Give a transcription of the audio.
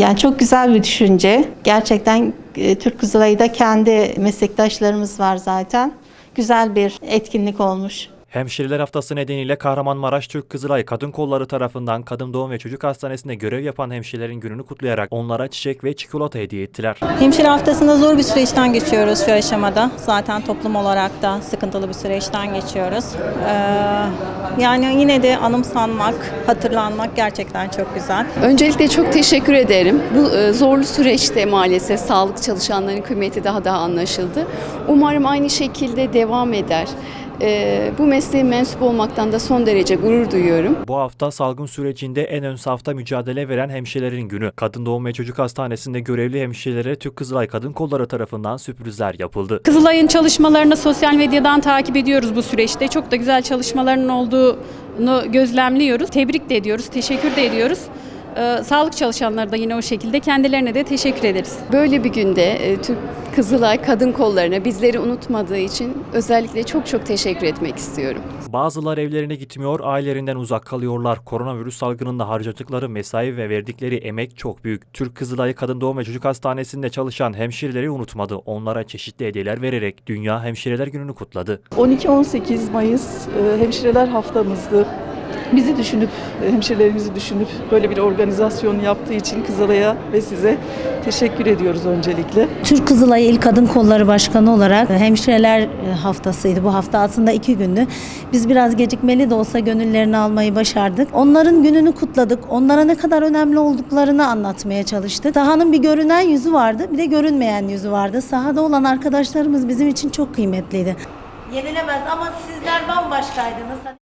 Yani çok güzel bir düşünce. Gerçekten e, Türk Kızılay'da kendi meslektaşlarımız var zaten. Güzel bir etkinlik olmuş. Hemşireler Haftası nedeniyle Kahramanmaraş Türk Kızılay Kadın Kolları tarafından Kadın Doğum ve Çocuk Hastanesi'nde görev yapan hemşirelerin gününü kutlayarak onlara çiçek ve çikolata hediye ettiler. Hemşire haftasında zor bir süreçten geçiyoruz şu aşamada. Zaten toplum olarak da sıkıntılı bir süreçten geçiyoruz. Ee, yani yine de anımsanmak, hatırlanmak gerçekten çok güzel. Öncelikle çok teşekkür ederim. Bu e, zorlu süreçte maalesef sağlık çalışanlarının kıymeti daha da anlaşıldı. Umarım aynı şekilde devam eder. E, Bu mesleğe mensup olmaktan da son derece gurur duyuyorum. Bu hafta salgın sürecinde en ön safta mücadele veren hemşirelerin günü. Kadın Doğum ve Çocuk Hastanesi'nde görevli hemşirelere Türk Kızılay Kadın Kolları tarafından sürprizler yapıldı. Kızılay'ın çalışmalarını sosyal medyadan takip ediyoruz bu süreçte. Çok da güzel çalışmaların olduğunu gözlemliyoruz. Tebrik de ediyoruz, teşekkür de ediyoruz. Ee, sağlık çalışanları da yine o şekilde kendilerine de teşekkür ederiz. Böyle bir günde e, Türk Kızılay Kadın Kolları'na bizleri unutmadığı için özellikle çok çok teşekkür etmek istiyorum. Bazılar evlerine gitmiyor, ailelerinden uzak kalıyorlar. Koronavirüs salgınında harcadıkları mesai ve verdikleri emek çok büyük. Türk Kızılay Kadın Doğum ve Çocuk Hastanesi'nde çalışan hemşireleri unutmadı. Onlara çeşitli hediyeler vererek Dünya Hemşireler Günü'nü kutladı. 12-18 Mayıs e, hemşireler haftamızdı. Bizi düşünüp, hemşirelerimizi düşünüp böyle bir organizasyon yaptığı için Kızılay'a ve size teşekkür ediyoruz öncelikle. Türk Kızılay İl Kadın Kolları Başkanı olarak hemşireler haftasıydı. Bu hafta aslında iki gündü. Biz biraz gecikmeli de olsa gönüllerini almayı başardık. Onların gününü kutladık. Onlara ne kadar önemli olduklarını anlatmaya çalıştık. Sahanın bir görünen yüzü vardı, bir de görünmeyen yüzü vardı. Sahada olan arkadaşlarımız bizim için çok kıymetliydi. Yenilemez ama sizler bambaşkaydınız.